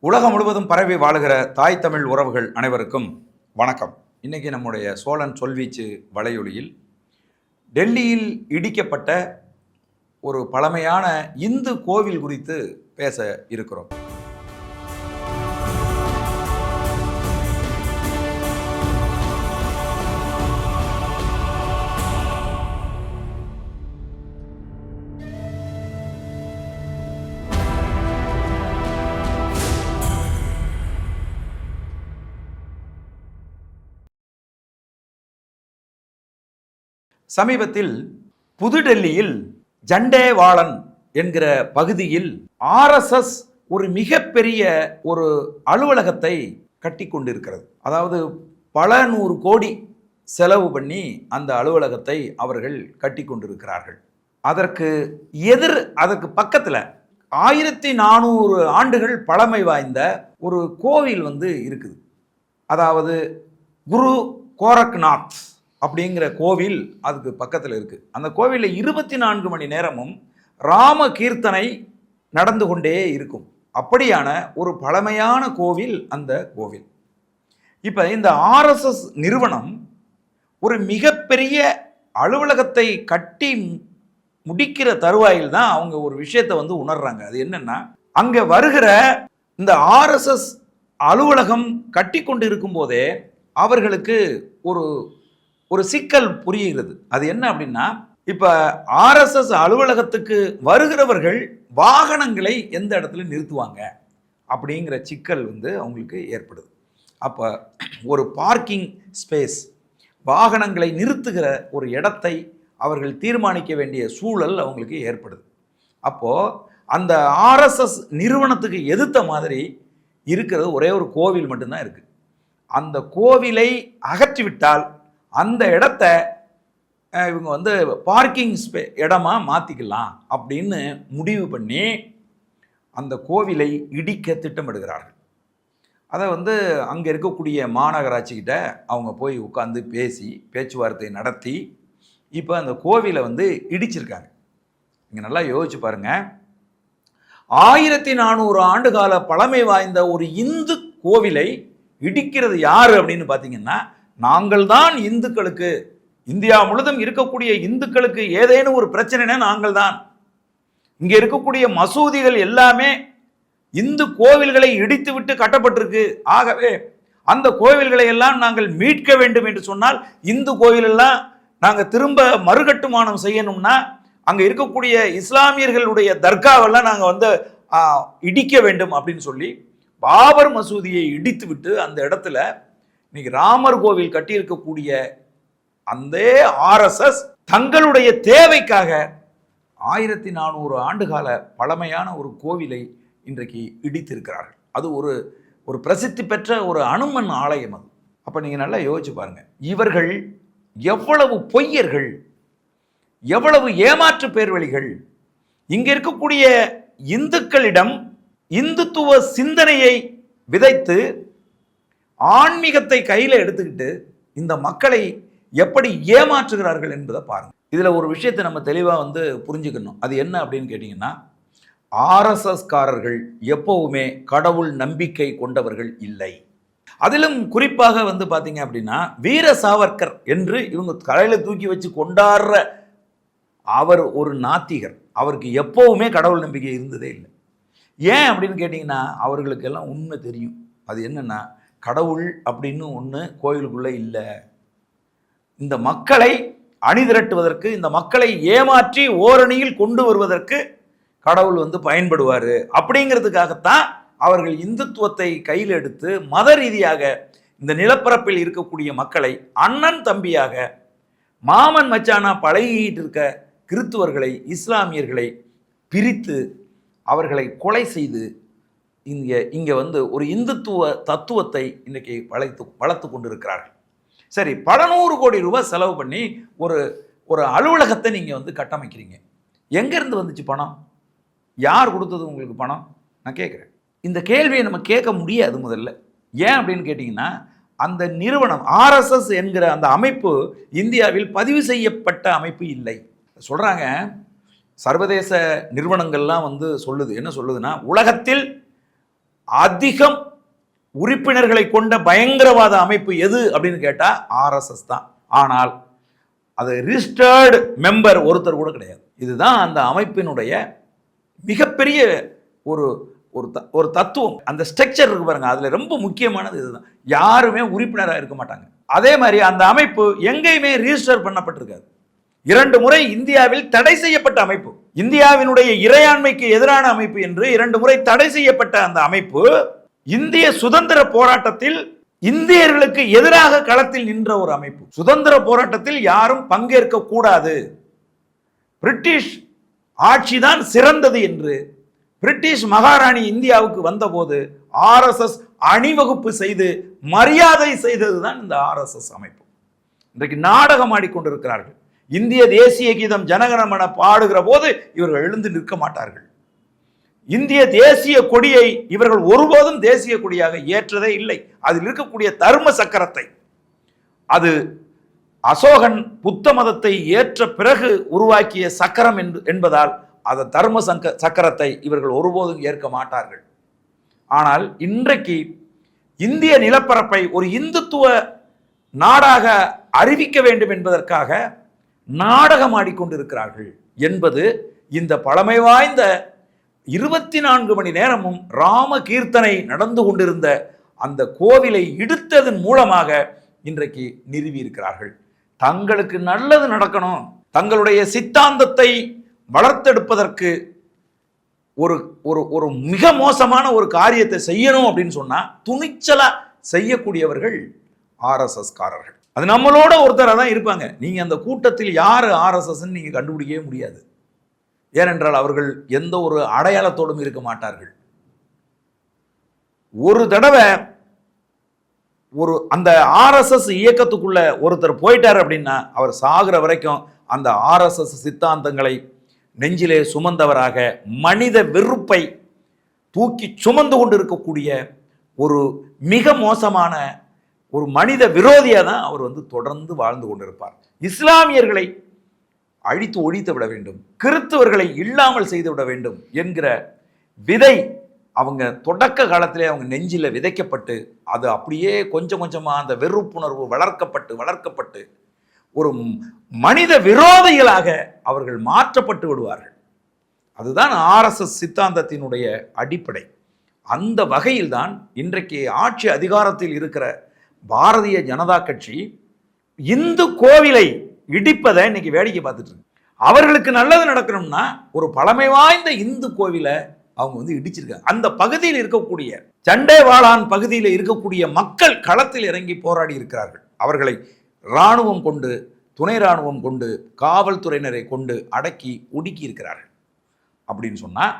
உலகம் முழுவதும் பரவி வாழுகிற தாய் தமிழ் உறவுகள் அனைவருக்கும் வணக்கம். இன்னைக்கு நம்முடைய சோழன் சொல்வீச்சு வலையொலியில் டெல்லியில் இடிக்கப்பட்ட ஒரு பழமையான இந்து கோவில் குறித்து பேச இருக்கிறோம். சமீபத்தில் புதுடெல்லியில் ஜண்டேவாளன் என்கிற பகுதியில் ஆர்எஸ்எஸ் ஒரு மிகப்பெரிய ஒரு அலுவலகத்தை கட்டி கொண்டிருக்கிறது அதாவது பல நூறு கோடி செலவு பண்ணி அந்த அலுவலகத்தை அவர்கள் கட்டி கொண்டிருக்கிறார்கள் அதற்கு எதிர் அதற்கு பக்கத்தில் ஆயிரத்தி நானூறு ஆண்டுகள் பழமை வாய்ந்த ஒரு கோவில் வந்து இருக்குது. அதாவது குரு கோரக்நாத் அப்படிங்கிற கோவில் அதுக்கு பக்கத்தில் இருக்குது அந்த கோவிலில் இருபத்தி நான்கு மணி நேரமும் ராம கீர்த்தனை நடந்து கொண்டே இருக்கும். அப்படியான ஒரு பழமையான கோவில் அந்த கோவில். இப்போ இந்த ஆர்எஸ்எஸ் நிறுவனம் ஒரு மிகப்பெரிய அலுவலகத்தை கட்டி முடிக்கிற தருவாயில் தான் அவங்க ஒரு விஷயத்தை வந்து உணர்றாங்க. அது என்னென்னா அங்கே வருகிற இந்த ஆர்எஸ்எஸ் அலுவலகம் கட்டி கொண்டு இருக்கும்போதே அவர்களுக்கு ஒரு ஒரு சிக்கல் புரிகிறது. அது என்ன அப்படின்னா இப்போ ஆர்எஸ்எஸ் அலுவலகத்துக்கு வருகிறவர்கள் வாகனங்களை எந்த இடத்துல நிறுத்துவாங்க? அப்படிங்கிற சிக்கல் வந்து அவங்களுக்கு ஏற்படுது. அப்போ ஒரு பார்க்கிங் ஸ்பேஸ் வாகனங்களை நிறுத்துகிற ஒரு இடத்தை அவர்கள் தீர்மானிக்க வேண்டிய சூழல் அவங்களுக்கு ஏற்படுது. அப்போது அந்த ஆர்எஸ்எஸ் நிறுவனத்துக்கு எதிர்த்த மாதிரி இருக்கிறது ஒரே ஒரு கோவில் மட்டும்தான் இருக்குது அந்த கோவிலை அகற்றிவிட்டால் அந்த இடத்த இவங்க வந்து பார்க்கிங் ஸ்பே இடமா மாற்றிக்கலாம் அப்படின்னு முடிவு பண்ணி அந்த கோவிலை இடிக்க திட்டமிடுகிறார்கள். அதை வந்து அங்கே இருக்கக்கூடிய மாநகராட்சிக்கிட்ட அவங்க போய் உட்காந்து பேசி பேச்சுவார்த்தை நடத்தி இப்போ அந்த கோவிலை வந்து இடிச்சிருக்காங்க. நீங்கள் நல்லா யோசிச்சு பாருங்கள் ஆயிரத்தி நானூறு ஆண்டு கால பழமை வாய்ந்த ஒரு இந்து கோவிலை இடிக்கிறது யார் அப்படின்னு பார்த்தீங்கன்னா நாங்கள் தான் இந்துக்களுக்கு இந்தியா முழுதும் இருக்கக்கூடிய இந்துக்களுக்கு ஏதேனும் ஒரு பிரச்சனைனா நாங்கள் தான் இங்கே இருக்கக்கூடிய மசூதிகள் எல்லாமே இந்து கோவில்களை இடித்து விட்டு கட்டப்பட்டிருக்கு. ஆகவே அந்த கோவில்களை எல்லாம் நாங்கள் மீட்க வேண்டும் என்று சொன்னால் இந்து கோவிலெல்லாம் நாங்கள் திரும்ப மறுகட்டுமானம் செய்யணும்னா அங்கே இருக்கக்கூடிய இஸ்லாமியர்களுடைய தர்காவெல்லாம் நாங்கள் வந்து இடிக்க வேண்டும் அப்படின்னு சொல்லி பாபர் மசூதியை இடித்து விட்டு அந்த இடத்துல இன்னைக்கு ராமர் கோவில் கட்டியிருக்கக்கூடிய அந்த ஆர்எஸ்எஸ் தங்களுடைய தேவைக்காக ஆயிரத்தி நானூறு ஆண்டுகால பழமையான ஒரு கோவிலை இன்றைக்கு இடித்திருக்கிறார்கள். அது ஒரு ஒரு பிரசித்தி பெற்ற ஒரு அனுமன் ஆலயம் அது. அப்போ நீங்கள் நல்லா யோசிச்சு பாருங்கள் இவர்கள் எவ்வளவு பொய்யர்கள் எவ்வளவு ஏமாற்று பேர்வழிகள் இங்கே இருக்கக்கூடிய இந்துக்களிடம் இந்துத்துவ சிந்தனையை விதைத்து ஆன்மீகத்தை கையில் எடுத்துக்கிட்டு இந்த மக்களை எப்படி ஏமாற்றுகிறார்கள் என்பதை பாருங்கள் இதில் ஒரு விஷயத்தை நம்ம தெளிவாக வந்து புரிஞ்சுக்கணும். அது என்ன அப்படின்னு கேட்டிங்கன்னா ஆர்எஸ்எஸ்காரர்கள் எப்போவுமே கடவுள் நம்பிக்கை கொண்டவர்கள் இல்லை. அதிலும் குறிப்பாக வந்து பார்த்தீங்க அப்படின்னா வீர சாவர்கர் என்று இவங்க கலையில் தூக்கி வச்சு கொண்டாடுற அவர் ஒரு நாத்திகர். அவருக்கு எப்போவுமே கடவுள் நம்பிக்கை இருந்ததே இல்லை. ஏன் அப்படின்னு கேட்டிங்கன்னா அவர்களுக்கெல்லாம் உண்மை தெரியும். அது என்னென்னா கடவுள் அப்படின்னு ஒன்று கோயிலுக்குள்ளே இல்லை. இந்த மக்களை அணிதிரட்டுவதற்கு இந்த மக்களை ஏமாற்றி ஓரணியில் கொண்டு வருவதற்கு கடவுள் வந்து பயன்படுவார். அப்படிங்கிறதுக்காகத்தான் அவர்கள் இந்துத்துவத்தை கையில் எடுத்து மத ரீதியாக இந்த நிலப்பரப்பில் இருக்கக்கூடிய மக்களை அண்ணன் தம்பியாக மாமன் மச்சானா பழகிட்டு இருக்க கிறித்துவர்களை இஸ்லாமியர்களை பிரித்து அவர்களை கொலை செய்து இங்கே இங்கே வந்து ஒரு இந்துத்துவ தத்துவத்தை இன்றைக்கி வளைத்து வளர்த்து கொண்டிருக்கிறார்கள். சரி பல நூறு கோடி ரூபாய் செலவு பண்ணி ஒரு ஒரு அலுவலகத்தை நீங்கள் வந்து கட்டமைக்கிறீங்க. எங்கேருந்து வந்துச்சு பணம்? யார் கொடுத்தது உங்களுக்கு பணம்? நான் கேட்குறேன். இந்த கேள்வியை நம்ம கேட்க முடியாது முதல்ல. ஏன் அப்படின்னு கேட்டிங்கன்னா அந்த நிறுவனம் ஆர்எஸ்எஸ் என்கிற அந்த அமைப்பு இந்தியாவில் பதிவு செய்யப்பட்ட அமைப்பு இல்லை. சொல்கிறாங்க சர்வதேச நிறுவனங்கள்லாம் வந்து சொல்லுது. என்ன சொல்லுதுன்னா உலகத்தில் அதிகம் உறுப்பினர்களை கொண்ட பயங்கரவாத அமைப்பு எது அப்படின்னு கேட்டால் ஆர்எஸ்எஸ் தான். ஆனால் அது ரிஜிஸ்டர்டு மெம்பர் ஒருத்தர் கூட கிடையாது. இதுதான் அந்த அமைப்பினுடைய மிகப்பெரிய ஒரு ஒரு த- ஒரு தத்துவம். அந்த ஸ்ட்ரக்சர் இருக்கு பாருங்க அதில் ரொம்ப முக்கியமானது இதுதான். யாருமே உறுப்பினராக இருக்க மாட்டாங்க. அதே மாதிரி அந்த அமைப்பு எங்கேயுமே ரிஜிஸ்டர் பண்ணப்பட்டிருக்காது. இரண்டு முறை இந்தியாவில் தடை செய்யப்பட்ட அமைப்பு. இந்தியாவினுடைய இறையாண்மைக்கு எதிரான அமைப்பு என்று இரண்டு முறை தடை செய்யப்பட்ட அந்த அமைப்பு இந்திய சுதந்திர போராட்டத்தில் இந்தியர்களுக்கு எதிராக களத்தில் நின்ற ஒரு அமைப்பு. சுதந்திர போராட்டத்தில் யாரும் பங்கேற்க கூடாது. பிரிட்டிஷ் ஆட்சிதான் சிறந்தது என்று பிரிட்டிஷ் மகாராணி இந்தியாவுக்கு வந்தபோது ஆர்எஸ்எஸ் அணிவகுப்பு செய்து மரியாதை செய்ததுதான் இந்த ஆர்எஸ்எஸ் அமைப்பு. இன்றைக்கு நாடகம் ஆடிக்கொண்டிருக்கிறார்கள். இந்திய தேசிய கீதம் ஜனகணமன பாடுகிற போது இவர்கள் எழுந்து நிற்க மாட்டார்கள். இந்திய தேசிய கொடியை இவர்கள் ஒருபோதும் தேசிய கொடியாக ஏற்றதே இல்லை. அதில் இருக்கக்கூடிய தர்ம சக்கரத்தை அது அசோகன் புத்த மதத்தை ஏற்ற பிறகு உருவாக்கிய சக்கரம் என்பதால் அந்த தர்ம சங்க சக்கரத்தை இவர்கள் ஒருபோதும் ஏற்க மாட்டார்கள். ஆனால் இன்றைக்கு இந்திய நிலப்பரப்பை ஒரு இந்துத்துவ நாடாக அறிவிக்க வேண்டும் என்பதற்காக நாடகம் ஆடிக்கொண்டிருக்கிறார்கள் என்பது இந்த பழமை வாய்ந்த இருபத்தி நான்கு மணி நேரமும் ராம கீர்த்தனை நடந்து கொண்டிருந்த அந்த கோவிலை இடுத்ததன் மூலமாக இன்றைக்கு நிறுவி இருக்கிறார்கள். தங்களுக்கு நல்லது நடக்கணும். தங்களுடைய சித்தாந்தத்தை வளர்த்தெடுப்பதற்கு ஒரு ஒரு ஒரு மிக மோசமான ஒரு காரியத்தை செய்யணும் அப்படின்னு சொன்னால் துணிச்சலாக செய்யக்கூடியவர்கள் ஆர்எஸ்எஸ்காரர்கள் அது நம்மளோட ஒருத்தராக தான் இருப்பாங்க. நீங்கள் அந்த கூட்டத்தில் யார் ஆர்எஸ்எஸ்ன்னு நீங்கள் கண்டுபிடிக்கவே முடியாது. ஏனென்றால் அவர்கள் எந்த ஒரு அடையாளத்தோடும் இருக்க மாட்டார்கள். ஒரு தடவை ஒரு அந்த ஆர்எஸ்எஸ் இயக்கத்துக்குள்ள ஒருத்தர் போயிட்டார் அப்படின்னா அவர் சாகிற வரைக்கும் அந்த ஆர்எஸ்எஸ் சித்தாந்தங்களை நெஞ்சிலே சுமந்தவராக மனித வெறுப்பை தூக்கி சுமந்து கொண்டு இருக்கக்கூடிய ஒரு மிக மோசமான ஒரு மனித விரோதியாக தான் அவர் வந்து தொடர்ந்து வாழ்ந்து கொண்டிருப்பார். இஸ்லாமியர்களை அழித்து ஒழித்து விட வேண்டும் கிறிஸ்தவர்களை இல்லாமல் செய்து விட வேண்டும் என்கிற விதை அவங்க தொடக்க காலத்திலே அவங்க நெஞ்சில் விதைக்கப்பட்டு அது அப்படியே கொஞ்சம் கொஞ்சமாக அந்த வெறுப்புணர்வு வளர்க்கப்பட்டு வளர்க்கப்பட்டு ஒரு மனித விரோதிகளாக அவர்கள் மாற்றப்பட்டு விடுவார்கள். அதுதான் ஆர்எஸ்எஸ் சித்தாந்தத்தினுடைய அடிப்படை. அந்த வகையில்தான் இன்றைக்கு ஆட்சி அதிகாரத்தில் இருக்கிற பாரதிய ஜனதா கட்சி இந்து கோவிலை இடிப்பதை இன்னைக்கு வேடிக்கை பார்த்துட்டு இருக்கு. அவர்களுக்கு நல்லது நடக்கணும்னா ஒரு பழமை வாய்ந்த இந்து கோவிலை அவங்க வந்து இடிச்சிருக்காங்க. அந்த பகுதியில் இருக்கக்கூடிய சண்டேவாளான் பகுதியில் இருக்கக்கூடிய மக்கள் களத்தில் இறங்கி போராடி இருக்கிறார்கள். அவர்களை இராணுவம் கொண்டு துணை இராணுவம் கொண்டு காவல்துறையினரை கொண்டு அடக்கி ஒடுக்கி இருக்கிறார்கள். அப்படின்னு சொன்னால்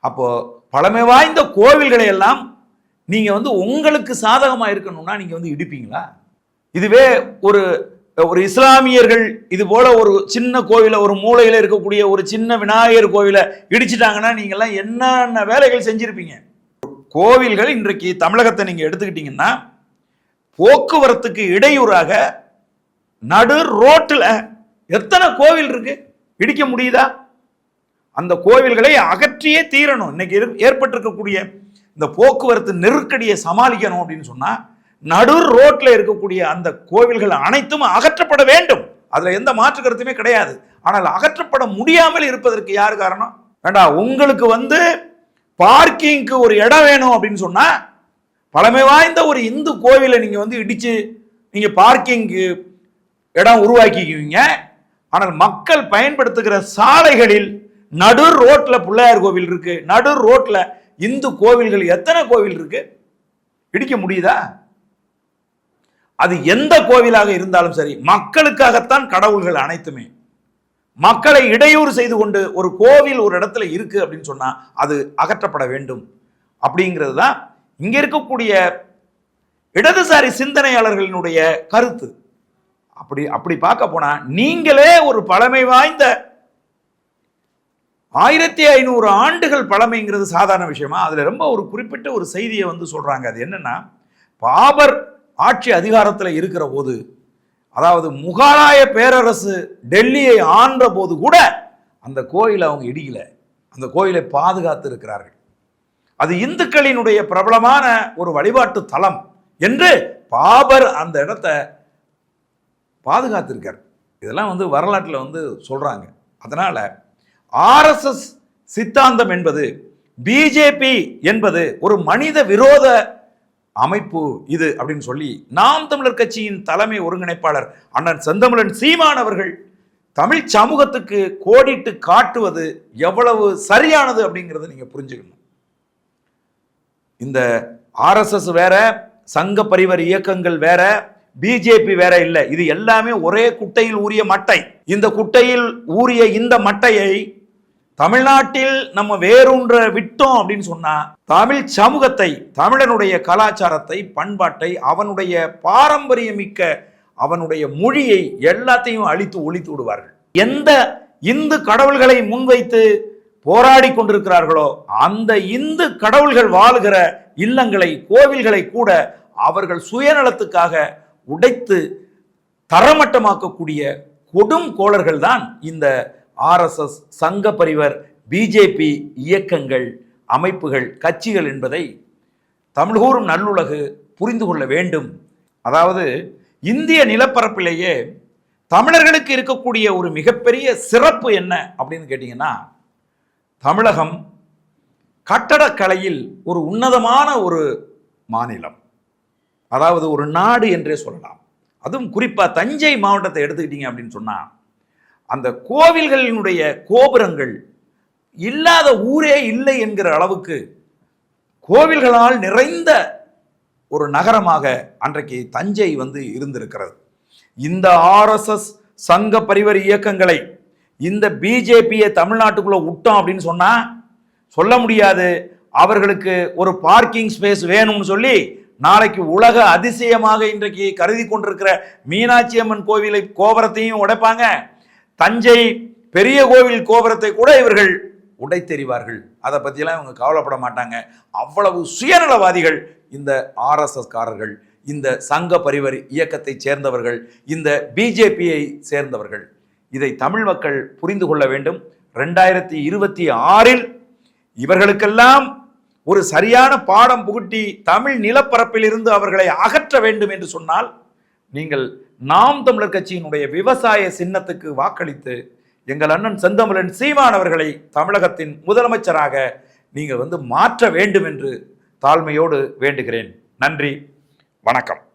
அப்போது பழமை வாய்ந்த கோவில்களை எல்லாம் நீங்கள் வந்து உங்களுக்கு சாதகமாக இருக்கணும்னா நீங்கள் வந்து இடிப்பீங்களா? இதுவே ஒரு ஒரு இஸ்லாமியர்கள் இது போல ஒரு சின்ன கோவில ஒரு மூலையில் இருக்கக்கூடிய ஒரு சின்ன விநாயகர் கோவிலை இடிச்சிட்டாங்கன்னா நீங்கள்லாம் என்னென்ன வேலைகள் செஞ்சுருப்பீங்க? கோவில்கள் இன்றைக்கு தமிழகத்தை நீங்கள் எடுத்துக்கிட்டீங்கன்னா போக்குவரத்துக்கு இடையூறாக நடு ரோட்டில் எத்தனை கோவில் இருக்கு? இடிக்க முடியுதா? அந்த கோவில்களை அகற்றியே தீரணும். இன்னைக்கு ஏற்பட்டிருக்கக்கூடிய இந்த போக்குவரத்து நெருக்கடியை சமாளிக்கணும் அப்படின்னு சொன்னால் நடு ரோட்டில் இருக்கக்கூடிய அந்த கோவில்கள் அனைத்தும் அகற்றப்பட வேண்டும். அதில் எந்த மாற்று கருத்துமே கிடையாது. ஆனால் அகற்றப்பட முடியாமல் இருப்பதற்கு யார் காரணம்? வேண்டா உங்களுக்கு வந்து பார்க்கிங்க்கு ஒரு இடம் வேணும் அப்படின்னு சொன்னால் பழமை வாய்ந்த ஒரு இந்து கோவிலை நீங்கள் வந்து இடித்து நீங்கள் பார்க்கிங்க்கு இடம் உருவாக்கிக்குவீங்க. ஆனால் மக்கள் பயன்படுத்துகிற சாலைகளில் நடு ரோட்ல பிள்ளையார் கோவில் இருக்கு. நடு ரோட்ல இந்து கோவில்கள் எத்தனை கோவில் இருக்கு? இடிக்க முடியுதா? அது எந்த கோவிலாக இருந்தாலும் சரி மக்களுக்காகத்தான் கடவுள்கள் அனைத்துமே. மக்களை இடையூறு செய்து கொண்டு ஒரு கோவில் ஒரு இடத்துல இருக்கு அப்படின்னு சொன்னா அது அகற்றப்பட வேண்டும். அப்படிங்கிறது தான் இங்க இருக்கக்கூடிய இடதுசாரி சிந்தனையாளர்களினுடைய கருத்து. அப்படி அப்படி பார்க்க போனா நீங்களே ஒரு பழமை வாய்ந்த ஆயிரத்தி ஐநூறு ஆண்டுகள் பழமைங்கிறது சாதாரண விஷயமா? அதில் ரொம்ப ஒரு குறிப்பிட்ட ஒரு செய்தியை வந்து சொல்கிறாங்க அது என்னென்னா பாபர் ஆட்சி அதிகாரத்தில் இருக்கிற போது அதாவது முகலாய பேரரசு டெல்லியை ஆண்ட போது கூட அந்த கோயிலை அவங்க இடிக்கல. அந்த கோயிலை பாதுகாத்து இருக்கிறார்கள். அது இந்துக்களினுடைய பிரபலமான ஒரு வழிபாட்டு தலம் என்று பாபர் அந்த இடத்தை பாதுகாத்திருக்கார். இதெல்லாம் வந்து வரலாற்றில் வந்து சொல்கிறாங்க அதனால் ஆர்எஸ்எஸ் சித்தாந்தம் என்பது பிஜேபி என்பது ஒரு மனித விரோத அமைப்பு இது அப்படின்னு சொல்லி நாம் தமிழர் கட்சியின் தலைமை ஒருங்கிணைப்பாளர் அண்ணன் செந்தமிழன் சீமான் அவர்கள் தமிழ் சமூகத்துக்கு கோடிட்டு காட்டுவது எவ்வளவு சரியானது அப்படிங்கிறத நீங்க புரிஞ்சுக்கணும். இந்த ஆர்எஸ்எஸ் வேற சங்க பரிவர் இயக்கங்கள் வேற பிஜேபி வேற இல்லை. இது எல்லாமே ஒரே குட்டையில் ஊறிய மட்டை. இந்த குட்டையில் ஊறிய இந்த மட்டையை தமிழ்நாட்டில் நம்ம வேரூன்ற விட்டோம் அப்படின்னு சொன்னா தமிழ் சமூகத்தை தமிழனுடைய கலாச்சாரத்தை பண்பாட்டை அவனுடைய பாரம்பரியமிக்க அவனுடைய மொழியை எல்லாத்தையும் அழித்து ஒழித்து விடுவார்கள். எந்த இந்து கடவுள்களை முன்வைத்து போராடி கொண்டிருக்கிறார்களோ அந்த இந்து கடவுள்கள் வாழுகிற இல்லங்களை கோவில்களை கூட அவர்கள் சுயநலத்துக்காக உடைத்து தரமட்டமாக்கக்கூடிய கொடும் கோளர்கள் தான் இந்த ஆர்எஸ்எஸ் சங்க பரிவர் பிஜேபி இயக்கங்கள் அமைப்புகள் கட்சிகள் என்பதை தமிழ்கூறும் நல்லுலகு புரிந்து கொள்ள வேண்டும். அதாவது இந்திய நிலப்பரப்பிலேயே தமிழர்களுக்கு இருக்கக்கூடிய ஒரு மிகப்பெரிய சிறப்பு என்ன அப்படின்னு கேட்டிங்கன்னா தமிழகம் கட்டடக்கலையில் ஒரு உன்னதமான ஒரு மாநிலம். அதாவது ஒரு நாடு என்றே சொல்லலாம். அதுவும் குறிப்பாக தஞ்சை மாவட்டத்தை எடுத்துக்கிட்டீங்க அப்படின்னு சொன்னால் அந்த கோவில்களினுடைய கோபுரங்கள் இல்லாத ஊரே இல்லை என்கிற அளவுக்கு கோவில்களால் நிறைந்த ஒரு நகரமாக அன்றைக்கு தஞ்சை வந்து இருந்திருக்கிறது. இந்த ஆர்எஸ்எஸ் சங்க பரிவர் இயக்கங்களை இந்த பிஜேபியை தமிழ்நாட்டுக்குள்ளே விட்டோம் அப்படின்னு சொன்னால் சொல்ல முடியாது. அவர்களுக்கு ஒரு பார்க்கிங் ஸ்பேஸ் வேணும்னு சொல்லி நாளைக்கு உலக அதிசயமாக இன்றைக்கு கருதி கொண்டிருக்கிற மீனாட்சி அம்மன் கோவிலை கோபுரத்தையும் உடைப்பாங்க. தஞ்சை பெரிய கோவில் கோபுரத்தை கூட இவர்கள் உடைத்தெறிவார்கள். அதை பற்றியெல்லாம் இவங்க கவலைப்பட மாட்டாங்க. அவ்வளவு சுயநலவாதிகள் இந்த ஆர்எஸ்எஸ்காரர்கள் இந்த சங்க பரிவர் இயக்கத்தை சேர்ந்தவர்கள் இந்த பிஜேபியை சேர்ந்தவர்கள். இதை தமிழ் மக்கள் புரிந்து கொள்ள வேண்டும். ரெண்டாயிரத்தி இருபத்தி ஆறில் இவர்களுக்கெல்லாம் ஒரு சரியான பாடம் புகுட்டி தமிழ் நிலப்பரப்பில் இருந்து அவர்களை அகற்ற வேண்டும் என்று சொன்னால் நீங்கள் நாம் தமிழர் கட்சியினுடைய விவசாய சின்னத்துக்கு வாக்களித்து எங்கள் அண்ணன் செந்தமிழன் சீமான் அவர்களை தமிழகத்தின் முதலமைச்சராக நீங்கள் வந்து மாற்ற வேண்டும் என்று தாழ்மையோடு வேண்டுகிறேன். நன்றி. வணக்கம்.